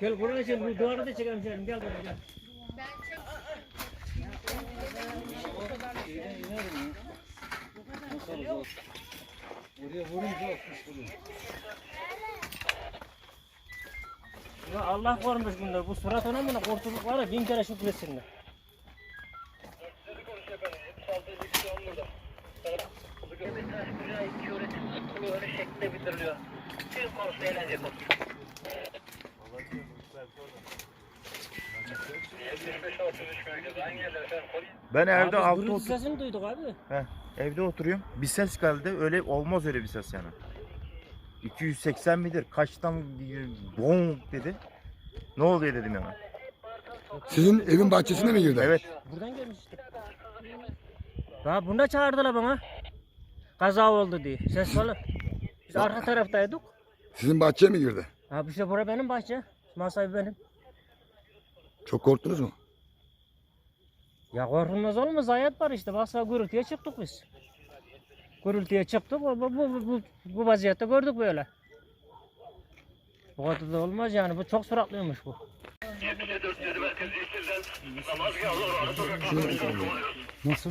Gel buraya çek, bu duvarı da çekelim. Gel buraya gel. Ya Allah korumuş bunlar. Bu surat ona mı kurtulduk var ya bin kere şükretsinler. Ben evde Abi, altı gürültü otur sesini duyduk abi. Heh, evde oturuyorum. Bir ses geldi. Öyle olmaz öyle bir ses yani. 280 midir? Kaçtan bom dedi. Ne oluyor dedim hemen. Sizin evin bahçesine mi girdi? Evet. Buradan gelmiş işte. Ya bunu da çağırdılar bana. Kaza oldu diye. Ses falan. Biz arka taraftaydık. Sizin bahçeye mi girdi? Abi işte bura benim bahçe. Masayı benim. Çok korktunuz mu? Ya korkulmaz olmaz hayat var işte. Baksa gürültüye çıktık biz. Gürültüye çıktık. Bu, bu, bu, bu, bu vaziyette gördük böyle. Bu kadar da olmaz yani. Bu çok süratlıymış bu. Nasıl?